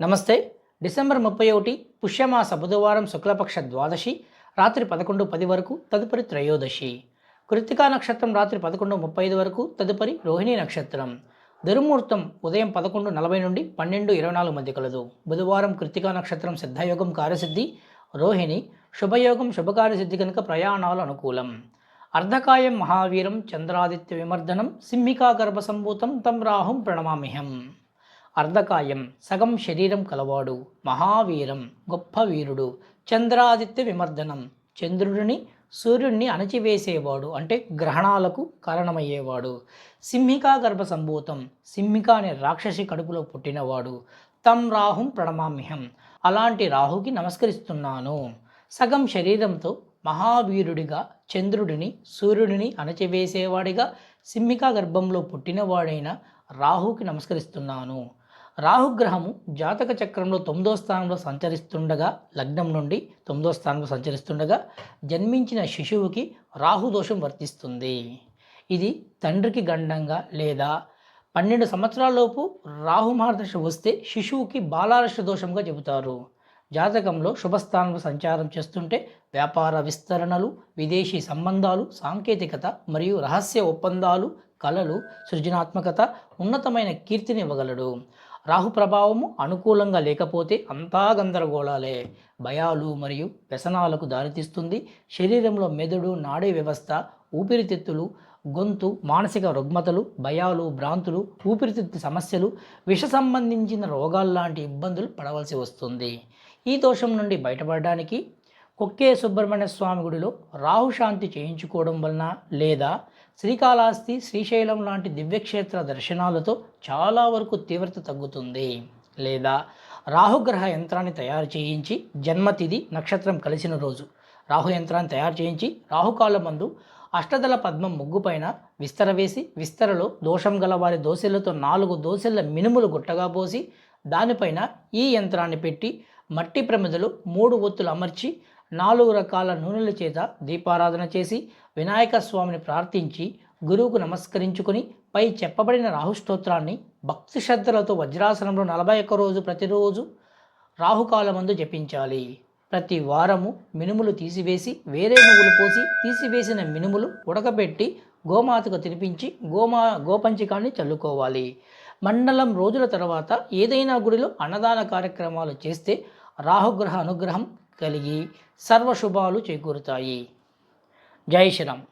నమస్తే. డిసెంబర్ ముప్పై ఒకటి పుష్యమాస బుధవారం శుక్లపక్ష ద్వాదశి రాత్రి పదకొండు పది వరకు తదుపరి త్రయోదశి. కృతికా నక్షత్రం రాత్రి పదకొండు ముప్పై ఐదు వరకు తదుపరి రోహిణి నక్షత్రం. దుర్ముహూర్తం ఉదయం పదకొండు నలభై నుండి పన్నెండు ఇరవై నాలుగు మధ్య కలదు. బుధవారం కృత్తికా నక్షత్రం సిద్ధయోగం కార్యసిద్ధి రోహిణి శుభయోగం శుభకార్యసిద్ధి కనుక ప్రయాణాలు అనుకూలం. అర్ధకాయం మహావీరం చంద్రాదిత్య విమర్దనం సింహికా గర్భసంభూతం తం రాహుం ప్రణమామిహం అర్ధకాయం సగం శరీరం కలవాడు మహావీరం గొప్ప వీరుడు చంద్రాదిత్య విమర్దనం చంద్రుడిని సూర్యుడిని అణచివేసేవాడు అంటే గ్రహణాలకు కారణమయ్యేవాడు. సింహికా గర్భ సంభూతం సింహిక అనే రాక్షసి కడుపులో పుట్టినవాడు. తం రాహుం ప్రణమామ్యహం అలాంటి రాహుకి నమస్కరిస్తున్నాను. సగం శరీరంతో మహావీరుడిగా చంద్రుడిని సూర్యుడిని అణచివేసేవాడిగా సింహికా గర్భంలో పుట్టినవాడైన రాహుకి నమస్కరిస్తున్నాను. రాహుగ్రహము జాతక చక్రంలో తొమ్మిదో స్థానంలో సంచరిస్తుండగా లగ్నం నుండి తొమ్మిదో స్థానంలో సంచరిస్తుండగా జన్మించిన శిశువుకి రాహుదోషం వర్తిస్తుంది. ఇది తండ్రికి గండంగా లేదా పన్నెండు సంవత్సరాలలోపు రాహు మహర్దశ వస్తే శిశువుకి బాలారష దోషంగా చెబుతారు. జాతకంలో శుభస్థానంలో సంచారం చేస్తుంటే వ్యాపార విస్తరణలు విదేశీ సంబంధాలు సాంకేతికత మరియు రహస్య ఒప్పందాలు కళలు సృజనాత్మకత ఉన్నతమైన కీర్తిని ఇవ్వగలడు. రాహు ప్రభావము అనుకూలంగా లేకపోతే అంతా గందరగోళాలే. భయాలు మరియు వ్యసనాలకు దారితీస్తుంది. శరీరంలో మెదడు నాడీ వ్యవస్థ ఊపిరితిత్తులు గొంతు మానసిక రుగ్మతలు భయాలు భ్రాంతులు ఊపిరితిత్తు సమస్యలు విష సంబంధించిన రోగాల్లాంటి ఇబ్బందులు పడవలసి వస్తుంది. ఈ దోషం నుండి బయటపడడానికి కొక్కే సుబ్రహ్మణ్య స్వామి గుడిలో రాహుశాంతి చేయించుకోవడం వలన లేదా శ్రీకాళహస్తి శ్రీశైలం లాంటి దివ్యక్షేత్ర దర్శనాలతో చాలా వరకు తీవ్రత తగ్గుతుంది. లేదా రాహుగ్రహ యంత్రాన్ని తయారు చేయించి జన్మతిథి నక్షత్రం కలిసిన రోజు రాహు యంత్రాన్ని తయారు చేయించి రాహుకాల మందు అష్టదళ పద్మం ముగ్గుపైన విస్తర వేసి విస్తరలో దోషం గల వారి దోశలతో నాలుగు దోశల మినుములు గుట్టగా పోసి దానిపైన ఈ యంత్రాన్ని పెట్టి మట్టి ప్రమిదలు మూడు ఒత్తులు అమర్చి నాలుగు రకాల నూనెల చేత దీపారాధన చేసి వినాయక స్వామిని ప్రార్థించి గురువుకు నమస్కరించుకుని పై చెప్పబడిన రాహుస్తోత్రాన్ని భక్తి శ్రద్ధలతో వజ్రాసనంలో నలభై ఒక్క రోజు ప్రతిరోజు రాహుకాలమందు జపించాలి. ప్రతి వారము మినుములు తీసివేసి వేరే నువ్వులు పోసి తీసివేసిన మినుములు ఉడకబెట్టి గోమాతకు తినిపించి గోమా గోపంచికాన్ని చల్లుకోవాలి. మండలం రోజుల తర్వాత ఏదైనా గుడిలో అన్నదాన కార్యక్రమాలు చేస్తే రాహుగ్రహ అనుగ్రహం కలిగి సర్వశుభాలు చేకూరుతాయి. జై శ్రీరామ్.